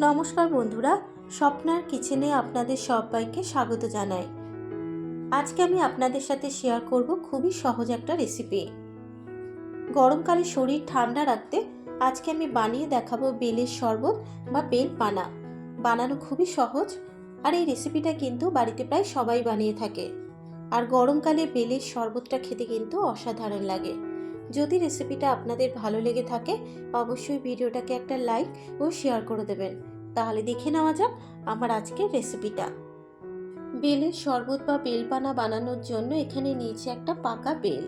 নমস্কার বন্ধুরা, স্বপ্নার কিচেনে আপনাদের সবাইকে স্বাগত জানাই। আজকে আমি আপনাদের সাথে শেয়ার করব খুবই সহজ একটা রেসিপি গরমকালে শরীর ঠান্ডা রাখতে আজকে আমি বানিয়ে দেখাবো বেলের শরবত বা বেল পানা। বানানো খুবই সহজ আর এই রেসিপিটা কিন্তু বাড়িতে প্রায় সবাই বানিয়ে থাকে। আর গরমকালে বেলের শরবতটা খেতে কিন্তু অসাধারণ লাগে। যদি রেসিপিটা আপনাদের ভালো লেগে থাকে, অবশ্যই ভিডিওটাকে একটা লাইক ও শেয়ার করে দেবেন। তাহলে দেখে নেওয়া যাক আমার আজকের রেসিপিটা বেলের শরবত বা বেলপানা বানানোর জন্য এখানে নিয়েছি একটা পাকা বেল।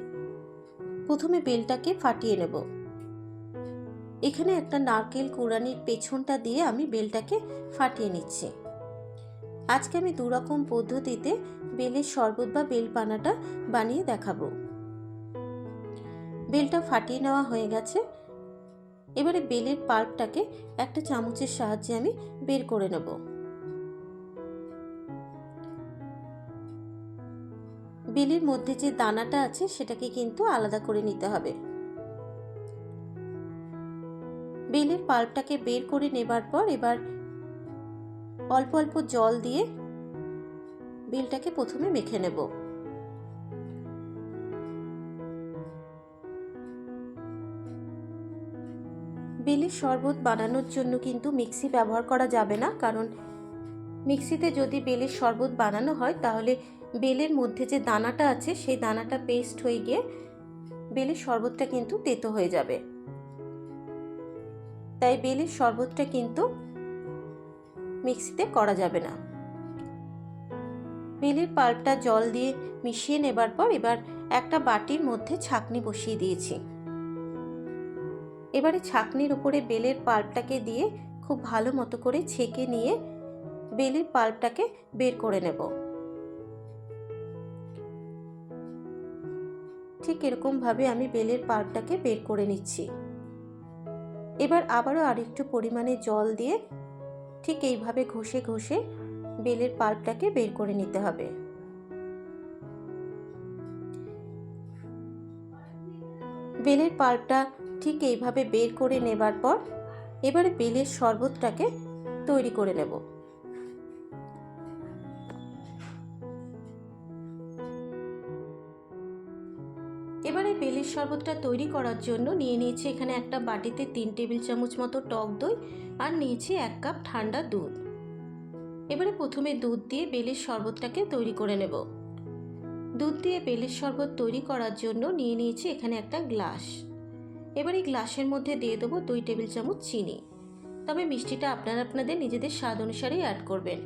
প্রথমে বেলটাকে ফাটিয়ে নেব। এখানে একটা নারকেল কোরআনির পেছনটা দিয়ে আমি বেলটাকে ফাটিয়ে নিচ্ছি। আজকে আমি দুরকম পদ্ধতিতে বেলের শরবত বা বেলপানাটা বানিয়ে দেখাবো। বেলটা ফাটিয়ে নেওয়া হয়ে গেছে। এবারে বেলের পাল্পটাকে একটা চামচের সাহায্যে আমি বের করে নেব। বেলের মধ্যে যে দানাটা আছে সেটাকে কিন্তু আলাদা করে নিতে হবে। বেলের পাল্পটাকে বের করে নেবার পর এবার অল্প অল্প জল দিয়ে বেলটাকে প্রথমে মেখে নেব। বেলের শরবত বানানোর জন্য কিন্তু মিক্সি ব্যবহার করা যাবে না, কারণ মিক্সিতে যদি বেলের শরবত বানানো হয়, তাহলে বেলের মধ্যে যে দানাটা আছে, সেই দানাটা পেস্ট হয়ে গিয়ে বেলের শরবতটা কিন্তু তেতো হয়ে যাবে। তাই বেলের শরবতটা কিন্তু মিক্সিতে করা যাবে না। বেলের পাল্পটা জল দিয়ে মিশিয়ে নেবার পর এবার একটা বাটির মধ্যে ছাকনি বসিয়ে দিয়েছি। এবারে ছাকনির উপরে বেলের পাল্পটাকে দিয়ে খুব ভালো মতো করে ছেঁকে নিয়ে বেলের পাল্পটাকে বের করে নেব। ঠিক এরকমভাবে আমি বেলের পাল্পটাকে বের করে নিচ্ছি। এবার আবারও আরেকটু পরিমাণে জল দিয়ে ঠিক এইভাবে ঘষে ঘষে বেলের পাল্পটাকে বের করে নিতে হবে। বেলের পাল্পটা ঠিক এইভাবে বের করে নেবার পর এবারে বেলের শরবতটাকে তৈরি করে নেব। এবারে বেলের শরবতটা তৈরি করার জন্য নিয়ে নিয়েছি এখানে একটা বাটিতে তিন টেবিল চামচ মতো টক দই আর নিয়েছি এক কাপ ঠান্ডা দুধ। এবারে প্রথমে দুধ দিয়ে বেলের শরবতটাকে তৈরি করে নেব। দুধ দিয়ে বেলের শরবত তৈরি করার জন্য নিয়ে নিয়েছি এখানে একটা গ্লাস। এবার এই গ্লাসের মধ্যে দিয়ে দেবো দুই টেবিল চামচ চিনি। তবে মিষ্টিটা আপনারা আপনাদের নিজেদের স্বাদ অনুসারেই অ্যাড করবেন।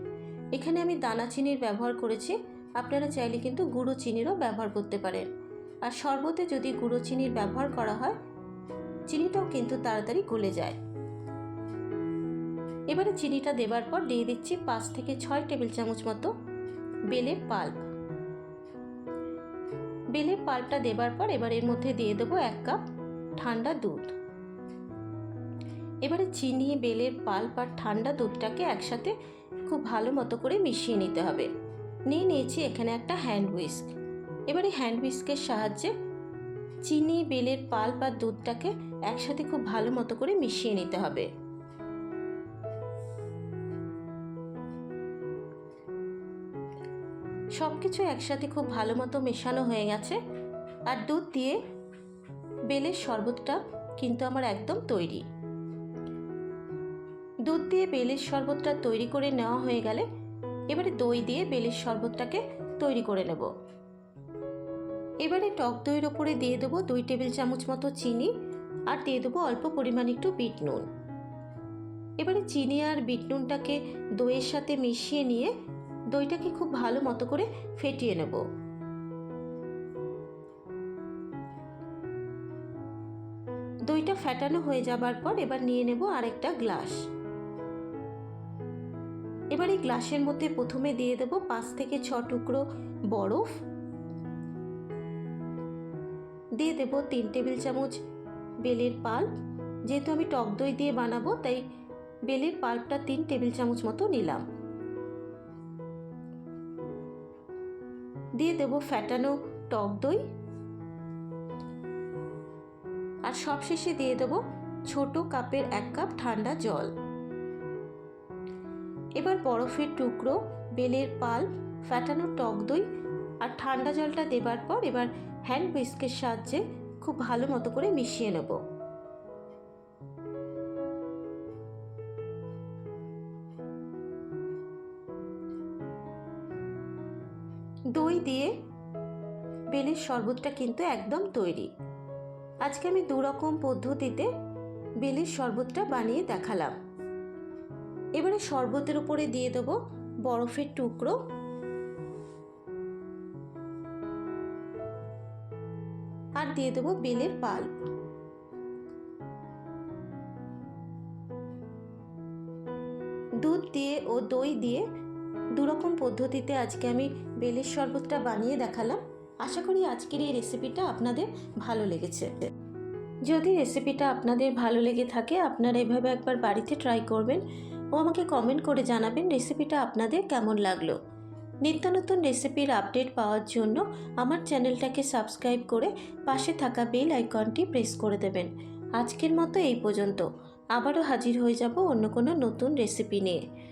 এখানে আমি দানা চিনির ব্যবহার করেছি, আপনারা চাইলে কিন্তু গুঁড়ো চিনিরও ব্যবহার করতে পারেন। আর শরবতে যদি গুঁড়ো চিনির ব্যবহার করা হয়, চিনিটাও কিন্তু তাড়াতাড়ি গলে যায়। এবারে চিনিটা দেবার পর দিয়ে দিচ্ছি পাঁচ থেকে ছয় টেবিল চামচ মতো বেলের পাল্প। বেলের পাল্পটা দেবার পর এবার এর মধ্যে দিয়ে দেবো এক কাপ ঠান্ডা দুধ। এবারে চিনি বেলের পাল্প আর ঠান্ডা দুধটাকে একসাথে খুব ভালো মতো করে মিশিয়ে নিতে হবে। নিয়ে নিয়েছি এখানে একটা হ্যান্ড হুইস্ক এবারে হ্যান্ড হুইস্কের সাহায্যে চিনি, বেলের পাল্প আর দুধটাকে একসাথে খুব ভালো মতো করে মিশিয়ে নিতে হবে। সব কিছু একসাথে খুব ভালো মতো মেশানো হয়ে গেছে। আর দুধ দিয়ে বেলের শরবতটা কিন্তু আমার একদম তৈরি। দুধ দিয়ে বেলের শরবতটা তৈরি করে নেওয়া হয়ে গেলে এবারে দই দিয়ে বেলের শরবতটাকে তৈরি করে নেব। এবারে টক দইয়ের ওপরে দিয়ে দেবো দুই টেবিল চামচ মতো চিনি আর দিয়ে দেবো অল্প পরিমাণ একটু বিট নুন। এবারে চিনি আর বিট নুনটাকে দইয়ের সাথে মিশিয়ে নিয়ে দইটাকে খুব ভালো মতো করে ফেটিয়ে নেব। দইটা ফেটানো হয়ে যাবার পর এবার নিয়ে নেব আরেকটা গ্লাস। এবার এই গ্লাসের মধ্যে প্রথমে দিয়ে দেব পাঁচ থেকে ছ টুকরো বরফ। দিয়ে দেব তিন টেবিল চামচ বেলের পাল্প। যেহেতু আমি টক দই দিয়ে বানাবো, তাই বেলের পাল্পটা তিন টেবিল চামচ মতো নিলাম। দিয়ে দেব ফ্যাটানো টক দই। আর সবশেষে দিয়ে দেবো ছোট কাপের এক কাপ ঠান্ডা জল। এবার বরফের টুকরো, বেলের পাল ফ্যাটানো টক দই আর ঠান্ডা জলটা দেবার পর এবার হ্যান্ড হুইস্কের সাহায্যে খুব ভালো মতো করে মিশিয়ে নেব। দিয়ে বেলের শরবতটা কিন্তু একদম তৈরি। আজকে আমি দু রকম পদ্ধতিতে বেলের শরবতটা বানিয়ে দেখালাম। এবারে শরবতের উপরে দিয়ে দেব বরফের টুকরো। আর দিয়ে দেবো বেলের পাল্প দুধ দিয়ে ও দই দিয়ে দুরকম পদ্ধতিতে আজকে আমি বেলের শরবতটা বানিয়ে দেখালাম। আশা করি আজকের এই রেসিপিটা আপনাদের ভালো লেগেছে। যদি রেসিপিটা আপনাদের ভালো লেগে থাকে, আপনারা এভাবে একবার বাড়িতে ট্রাই করবেন ও আমাকে কমেন্ট করে জানাবেন রেসিপিটা আপনাদের কেমন লাগল। নিত্য নতুন রেসিপির আপডেট পাওয়ার জন্য আমার চ্যানেলটাকে সাবস্ক্রাইব করে পাশে থাকা বেল আইকনটি প্রেস করে দেবেন। আজকের মতো এই পর্যন্ত। আবারও হাজির হয়ে যাব অন্য কোনো নতুন রেসিপি নিয়ে।